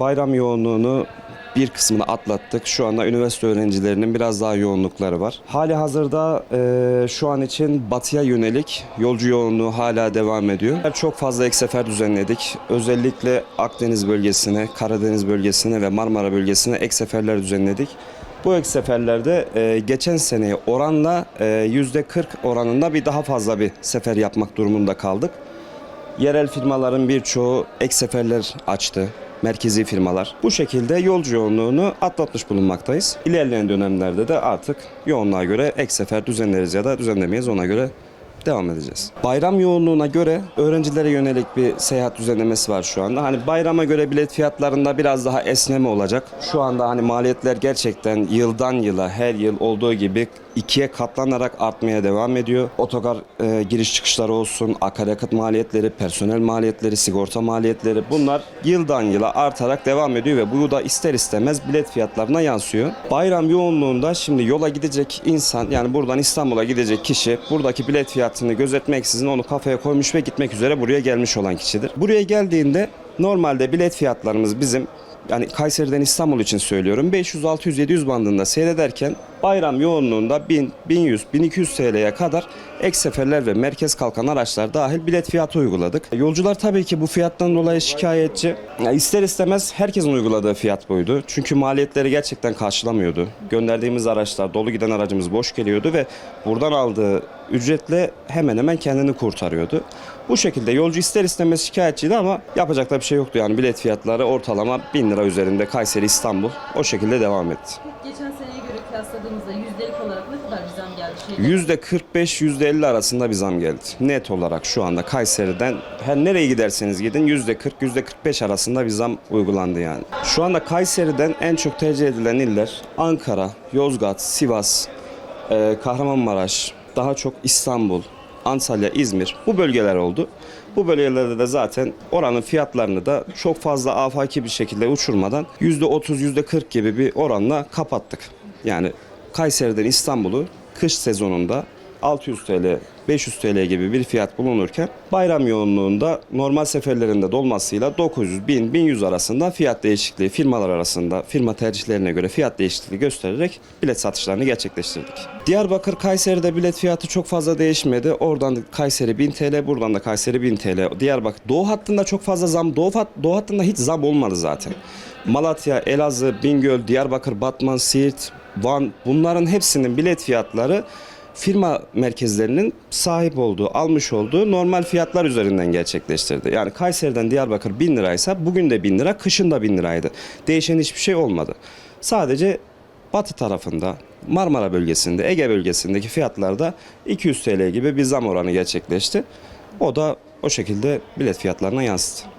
Bayram yoğunluğunu bir kısmını atlattık. Şu anda üniversite öğrencilerinin biraz daha yoğunlukları var. Hali hazırda e, şu an için batıya yönelik yolcu yoğunluğu hala devam ediyor. Çok fazla ek sefer düzenledik. Özellikle Akdeniz bölgesine, Karadeniz bölgesine ve Marmara bölgesine ek seferler düzenledik. Bu ek seferlerde e, geçen seneye oranla e, %40 oranında bir daha fazla bir sefer yapmak durumunda kaldık. Yerel firmaların birçoğu ek seferler açtı. Merkezi firmalar. Bu şekilde yolcu yoğunluğunu atlatmış bulunmaktayız. İlerleyen dönemlerde de artık yoğunluğa göre ek sefer düzenleriz ya da düzenlemeyiz ona göre devam edeceğiz. Bayram yoğunluğuna göre öğrencilere yönelik bir seyahat düzenlemesi var şu anda. Hani bayrama göre bilet fiyatlarında biraz daha esneme olacak. Şu anda hani maliyetler gerçekten yıldan yıla her yıl olduğu gibi ikiye katlanarak artmaya devam ediyor. Otogar e, giriş çıkışları olsun, akaryakıt maliyetleri, personel maliyetleri, sigorta maliyetleri bunlar yıldan yıla artarak devam ediyor ve bu da ister istemez bilet fiyatlarına yansıyor. Bayram yoğunluğunda şimdi yola gidecek insan yani buradan İstanbul'a gidecek kişi buradaki bilet fiyatını gözetmeksizin onu kafaya koymuş ve gitmek üzere buraya gelmiş olan kişidir. Buraya geldiğinde normalde bilet fiyatlarımız bizim yani Kayseri'den İstanbul için söylüyorum 500 600 700 bandında seyrederken bayram yoğunluğunda 1000 1100 1200 TL'ye kadar ek seferler ve merkez kalkan araçlar dahil bilet fiyatı uyguladık. Yolcular tabii ki bu fiyattan dolayı şikayetçi. Ya ister istemez herkesin uyguladığı fiyat buydu. Çünkü maliyetleri gerçekten karşılamıyordu. Gönderdiğimiz araçlar dolu giden aracımız boş geliyordu ve buradan aldığı ücretle hemen hemen kendini kurtarıyordu. Bu şekilde yolcu ister istemez şikayetçiydi ama yapacak da bir şey yoktu yani bilet fiyatları ortalama 1000 lira üzerinde Kayseri İstanbul o şekilde devam etti. Geçen seneye göre kıyasladığımızda yüzdelik olarak ne kadar bir zam geldi? Şeyde? %45-%50 arasında bir zam geldi. Net olarak şu anda Kayseri'den her nereye giderseniz gidin %40-%45 arasında bir zam uygulandı yani. Şu anda Kayseri'den en çok tercih edilen iller Ankara, Yozgat, Sivas, e, Kahramanmaraş, daha çok İstanbul, Antalya, İzmir bu bölgeler oldu. Bu bölgelerde de zaten oranın fiyatlarını da çok fazla afaki bir şekilde uçurmadan %30, %40 gibi bir oranla kapattık. Yani Kayseri'den İstanbul'u kış sezonunda 600 TL, 500 TL gibi bir fiyat bulunurken bayram yoğunluğunda normal seferlerinde dolmasıyla 900, 1000, 1100 arasında fiyat değişikliği firmalar arasında firma tercihlerine göre fiyat değişikliği göstererek bilet satışlarını gerçekleştirdik. Diyarbakır Kayseri'de bilet fiyatı çok fazla değişmedi. Oradan Kayseri 1000 TL, buradan da Kayseri 1000 TL. Diyarbakır Doğu hattında çok fazla zam, Doğu, hat, Doğu hattında hiç zam olmadı zaten. Malatya, Elazığ, Bingöl, Diyarbakır, Batman, Siirt, Van bunların hepsinin bilet fiyatları firma merkezlerinin sahip olduğu, almış olduğu normal fiyatlar üzerinden gerçekleştirdi. Yani Kayseri'den Diyarbakır 1000 liraysa bugün de 1000 lira, kışın da 1000 liraydı. Değişen hiçbir şey olmadı. Sadece batı tarafında, Marmara bölgesinde, Ege bölgesindeki fiyatlarda 200 TL gibi bir zam oranı gerçekleşti. O da o şekilde bilet fiyatlarına yansıdı.